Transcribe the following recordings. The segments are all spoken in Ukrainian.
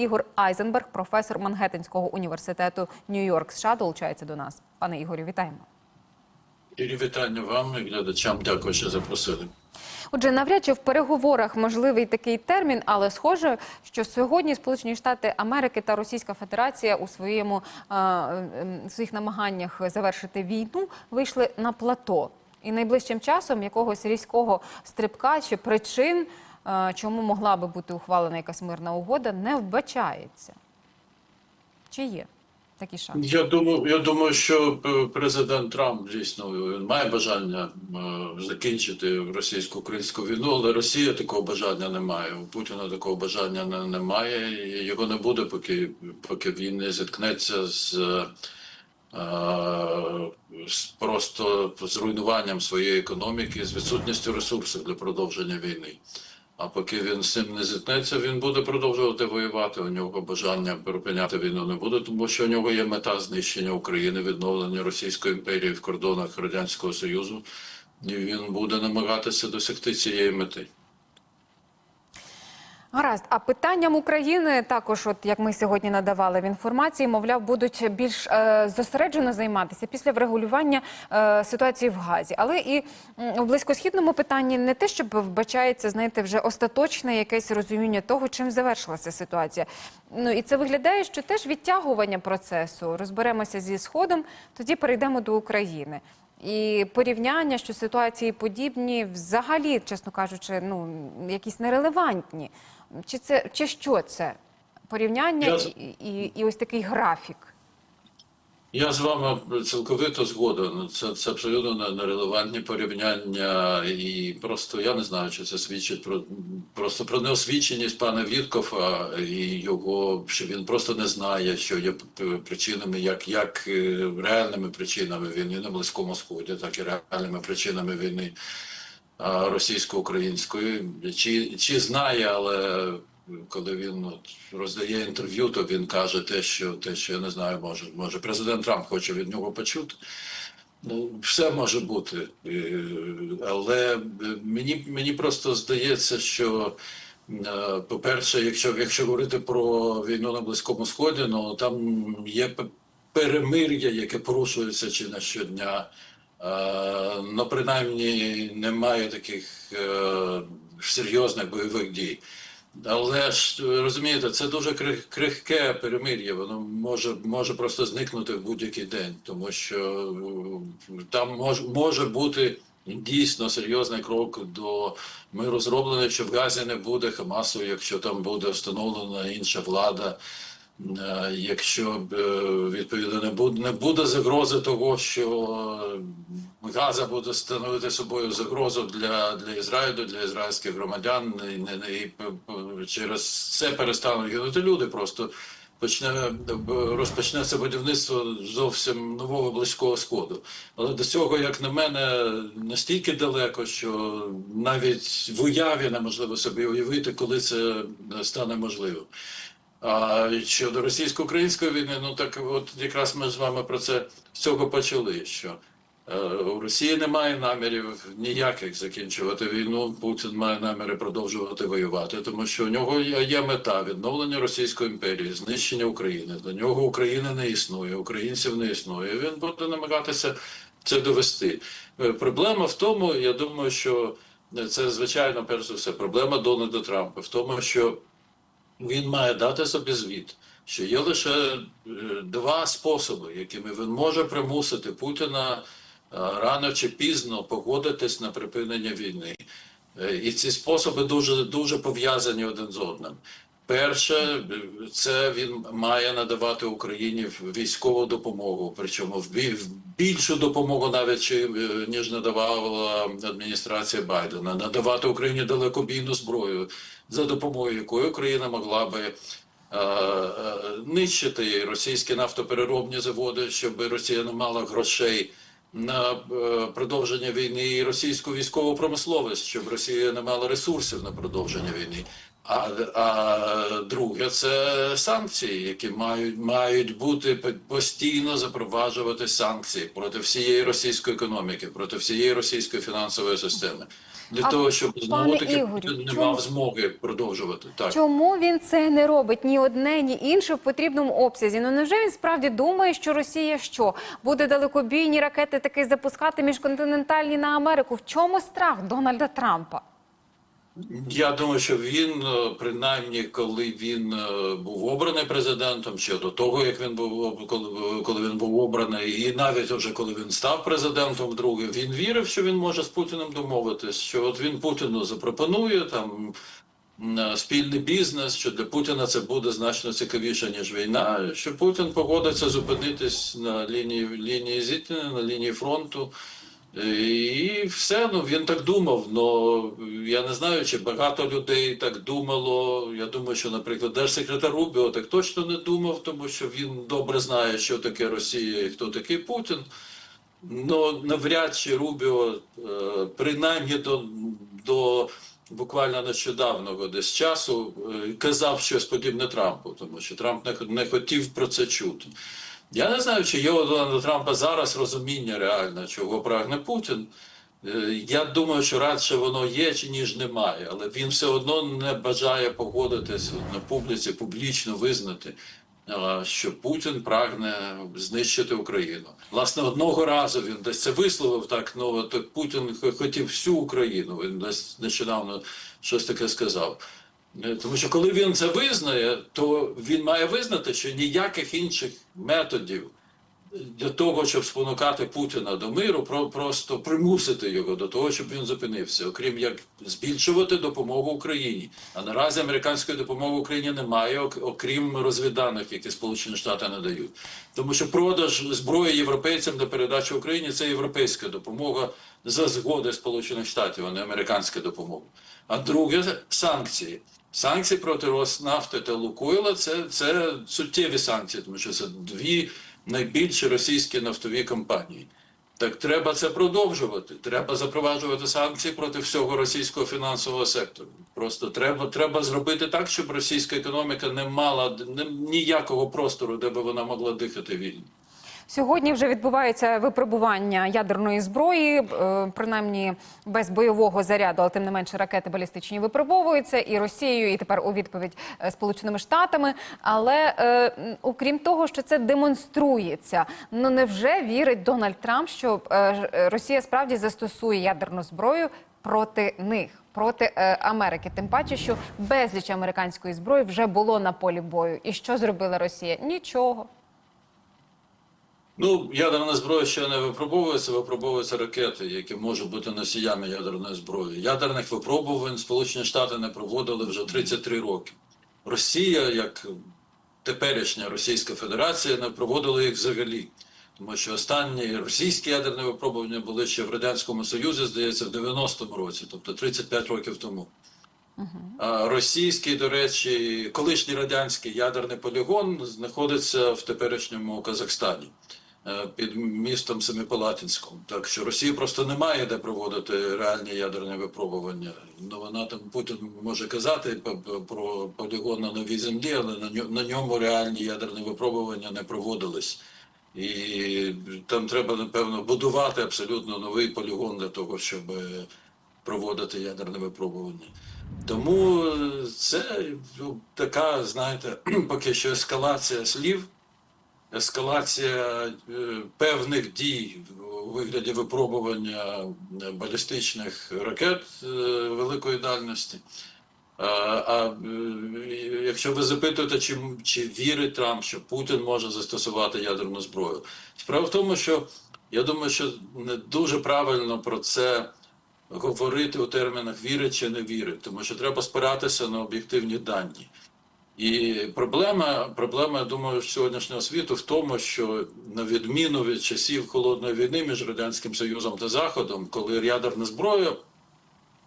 Ігор Айзенберг, професор Мангеттенського університету Нью-Йорк США, долучається до нас. Пане Ігорю, вітаємо. Щирі вітання вам і глядачам. Дякую, що запросили. Отже, навряд чи в переговорах можливий такий термін, але схоже, що сьогодні Сполучені Штати Америки та Російська Федерація у своєму е, е, своїх намаганнях завершити війну вийшли на плато. І найближчим часом якогось різкого стрибка чи причин, чому могла би бути ухвалена якась мирна угода, не вбачається. Чи є такі шанси? Я думаю, я думаю, що е, президент Трамп дійсно він має бажання е, закінчити російсько-українську війну, але Росія такого бажання не має. У Путіна такого бажання не, немає. Його не буде, поки поки він не зіткнеться з. е, з просто зруйнуванням своєї економіки, з відсутністю ресурсів для продовження війни. А поки він з цим не зіткнеться, він буде продовжувати воювати. У нього бажання припиняти війну не буде, тому що у нього є мета знищення України, відновлення Російської імперії в кордонах Радянського Союзу, і він буде намагатися досягти цієї мети. Гаразд, а питанням України також, от як ми сьогодні надавали в інформації, мовляв, будуть більш е, зосереджено займатися після врегулювання е, ситуації в Газі. Але і в близькосхідному питанні не те, щоб вбачається, знаєте, вже остаточне якесь розуміння того, чим завершилася ситуація. Ну і це виглядає, що теж відтягування процесу. Розберемося зі сходом, тоді перейдемо до України. І порівняння, що ситуації подібні, взагалі, чесно кажучи, ну якісь нерелевантні. Чи це чи що це? Порівняння Я і, і, і ось такий графік. Я з вами цілковито згоден. Це, це абсолютно нерелевантні порівняння, і просто я не знаю, чи це свідчить про просто про неосвіченість пана Віткофа і його, що він просто не знає, що є причинами, як, як е, реальними причинами війни на Близькому Сході, так і реальними причинами війни а, російсько-української. Чи, чи знає, але коли він от, роздає інтерв'ю, то він каже те, що те, що я не знаю, може, може президент Трамп хоче від нього почути. Ну, все може бути. Але е, мені, мені просто здається, що, е, по-перше, якщо, якщо говорити про війну на Близькому Сході, ну там є перемир'я, яке порушується чи не щодня. Е, Ну, принаймні, немає таких е, серйозних бойових дій. Але ж розумієте, це дуже крих- крихке перемир'я. Воно може, може просто зникнути в будь-який день, тому що е, там може, може бути дійсно серйозний крок до миру зроблений, що в Газі не буде Хамасу, якщо там буде встановлена інша влада. Е, Якщо е, відповідно не буде, не буде загрози того, що е, Газа буде становити собою загрозу для, для Ізраїлю, для ізраїльських громадян, і, і через це перестануть гинути люди. Просто почне розпочнеться будівництво зовсім нового близького сходу. Але до цього, як на мене, настільки далеко, що навіть в уяві неможливо собі уявити, коли це стане можливо. А щодо російсько-української війни, ну так от якраз ми з вами про це з цього почали. Що е, у Росії немає намірів ніяких закінчувати війну. Путін має наміри продовжувати воювати, тому що у нього є, мета відновлення Російської імперії, знищення України. До нього України не існує, українців не існує. Він буде намагатися це довести. Е, Проблема в тому, я думаю, що це звичайно перш за все проблема Дональда Трампа в тому, що він має дати собі звіт, що є лише е, два способи, якими він може примусити Путіна е, рано чи пізно погодитись на припинення війни. Е, І ці способи дуже, дуже пов'язані один з одним. Перше, це він має надавати Україні військову допомогу, причому в більшу допомогу навіть е, ніж надавала адміністрація Байдена, надавати Україні далекобійну зброю, за допомогою якої Україна могла би е, е, нищити російські нафтопереробні заводи, щоб Росія не мала грошей на продовження війни і російську військову промисловість, щоб Росія не мала ресурсів на продовження війни. А, а друге, це санкції, які мають мають бути постійно запроваджувати санкції проти всієї російської економіки, проти всієї російської фінансової системи. для А, того, щоб знову таки Ігорю, не чому- мав змоги продовжувати. Так. Чому він це не робить ні одне, ні інше в потрібному обсязі? Ну невже він справді думає, що Росія що буде далекобійні ракети таки запускати міжконтинентальні на Америку? В чому страх Дональда Трампа? Я думаю, що він, е, принаймні, коли він е, був обраний президентом, ще до того, як він був коли, коли він був обраний, і навіть вже коли він став президентом вдруге, він вірив, що він може з Путіним домовитись, що от він Путіну запропонує там е, спільний бізнес, що для Путіна це буде значно цікавіше, ніж війна, що Путін погодиться зупинитись на лінії лінії зіткнення, на лінії фронту. І все, ну він так думав. Ну я не знаю, чи багато людей так думало. Я думаю, що, наприклад, держсекретар Рубіо так точно не думав, тому що він добре знає, що таке Росія і хто такий Путін. Ну навряд чи Рубіо, е, принаймні до, до буквально нещодавнього десь часу, е, казав щось подібне Трампу, тому що Трамп не, не хотів про це чути. Я не знаю, чи є у Дональда Трампа зараз розуміння реально, чого прагне Путін. Е, Я думаю, що радше воно є, ніж немає, але він все одно не бажає погодитись на публіці, публічно визнати, що Путін прагне знищити Україну. Власне, одного разу він десь це висловив так. Ну от Путін хотів всю Україну. Він десь нещодавно щось таке сказав. Е, Тому що коли він це визнає, то він має визнати, що ніяких інших методів для того, щоб спонукати Путіна до миру, про просто примусити його до того, щоб він зупинився, окрім як збільшувати допомогу Україні. А наразі американської допомоги Україні немає, окрім розвідданих, які Сполучені Штати надають. Тому що продаж зброї європейцям для передачі Україні це європейська допомога за згоди Сполучених Штатів, а не американська допомога. А друге санкції. Санкції проти Роснафти та Лукойла це, це суттєві санкції, тому що це дві найбільші російські нафтові компанії. Так треба це продовжувати. Треба запроваджувати санкції проти всього російського фінансового сектору. Просто треба, треба зробити так, щоб російська економіка не мала ніякого простору, де би вона могла дихати вільно. Сьогодні вже відбувається випробування ядерної зброї, е, принаймні без бойового заряду, але тим не менше ракети балістичні випробовуються і Росією, і тепер у відповідь е, Сполученими Штатами. Але е, окрім того, що це демонструється, ну невже вірить Дональд Трамп, що Росія справді застосує ядерну зброю проти них? Проти е, Америки, тим паче, що безліч американської зброї вже було на полі бою. І що зробила Росія? Нічого. Ну, ядерна зброя ще не випробовується, випробовуються ракети, які можуть бути носіями ядерної зброї. Ядерних випробувань Сполучені Штати не проводили вже 33 роки. Росія, як теперішня Російська Федерація, не проводила їх взагалі. Тому що останні російські ядерні випробування були ще в Радянському Союзі, здається, в 90-му році, тобто 35 років тому. А Російський, до речі, колишній радянський ядерний полігон знаходиться в теперішньому Казахстані під містом Семипалатинськом. Так що Росії просто немає де проводити реальні ядерні випробування. Ну вона там Путін може казати про полігон на новій землі, але на ньо- на ньому реальні ядерні випробування не проводились. І там треба, напевно, будувати абсолютно новий полігон для того, щоб е, проводити ядерне випробування. Тому е, це ну, така, знаєте, поки що ескалація слів, ескалація е, певних дій у вигляді випробування е, балістичних ракет е, великої дальності. А, якщо ви запитуєте, чи, чи вірить Трамп, що Путін може застосувати ядерну зброю, справа в тому, що я думаю, що не дуже правильно про це говорити у термінах вірить чи не вірить, тому що треба спиратися на об'єктивні дані. І проблема, проблема, я думаю, сьогоднішнього світу в тому, що на відміну від часів холодної війни між радянським Союзом та Заходом, коли ядерна зброя,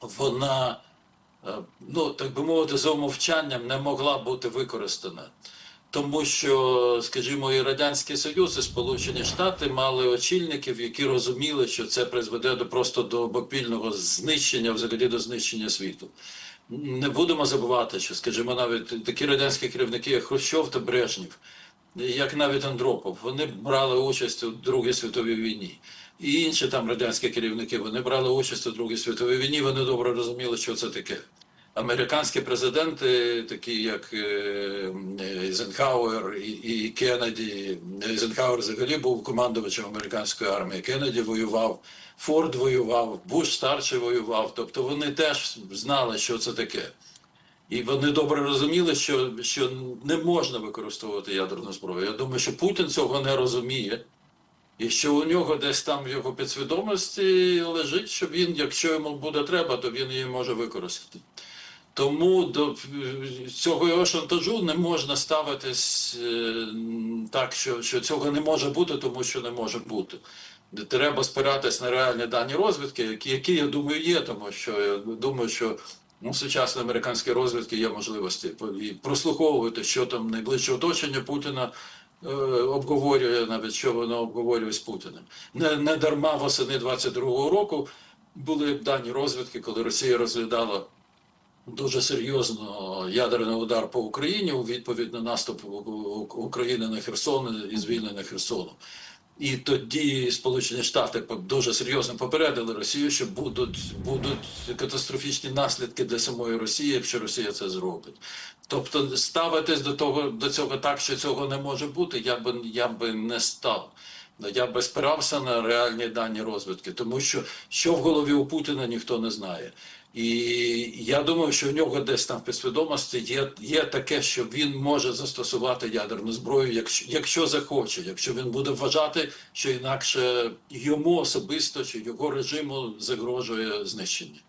вона, е, ну так би мовити, за умовчанням не могла бути використана. Тому що, скажімо, і Радянський Союз, і Сполучені Штати мали очільників, які розуміли, що це призведе до просто до бопільного знищення, взагалі до знищення світу. Не будемо забувати, що, скажімо, навіть такі радянські керівники, як Хрущов та Брежнів, як навіть Андропов, вони брали участь у Другій світовій війні. І інші там радянські керівники вони брали участь у Другій світовій війні. Вони добре розуміли, що це таке. Американські президенти, такі як е, Ейзенхауер і, і Кеннеді. Ейзенхауер взагалі був командувачем американської армії. Кеннеді воював, Форд воював, Буш старший воював. Тобто вони теж знали, що це таке. І вони добре розуміли, що, що не можна використовувати ядерну зброю. Я думаю, що Путін цього не розуміє. І що у нього десь там в його підсвідомості лежить, що він, якщо йому буде треба, то він її може використати. Тому до цього його шантажу не можна ставитись е, так, що, що цього не може бути, тому що не може бути. Треба спиратись на реальні дані розвідки, які, які я думаю, є, тому що я думаю, що ну, сучасної американської розвідки є можливості і прослуховувати, що там найближче оточення Путіна е, обговорює, навіть що воно обговорює з Путіним. Не, не дарма восени 22-го року були дані розвідки, коли Росія розглядала дуже серйозно ядерний удар по Україні у відповідь на наступ України на Херсон і звільнення Херсону. І тоді Сполучені Штати дуже серйозно попередили Росію, що будуть, будуть катастрофічні наслідки для самої Росії, якщо Росія це зробить. Тобто ставитись до того до цього так, що цього не може бути, я би я би не став. Я би спирався на реальні дані розвідки, тому що що в голові у Путіна ніхто не знає. І я думаю, що в нього десь там в підсвідомості є, є таке, що він може застосувати ядерну зброю, якщо, якщо захоче, якщо він буде вважати, що інакше йому особисто чи його режиму загрожує знищення.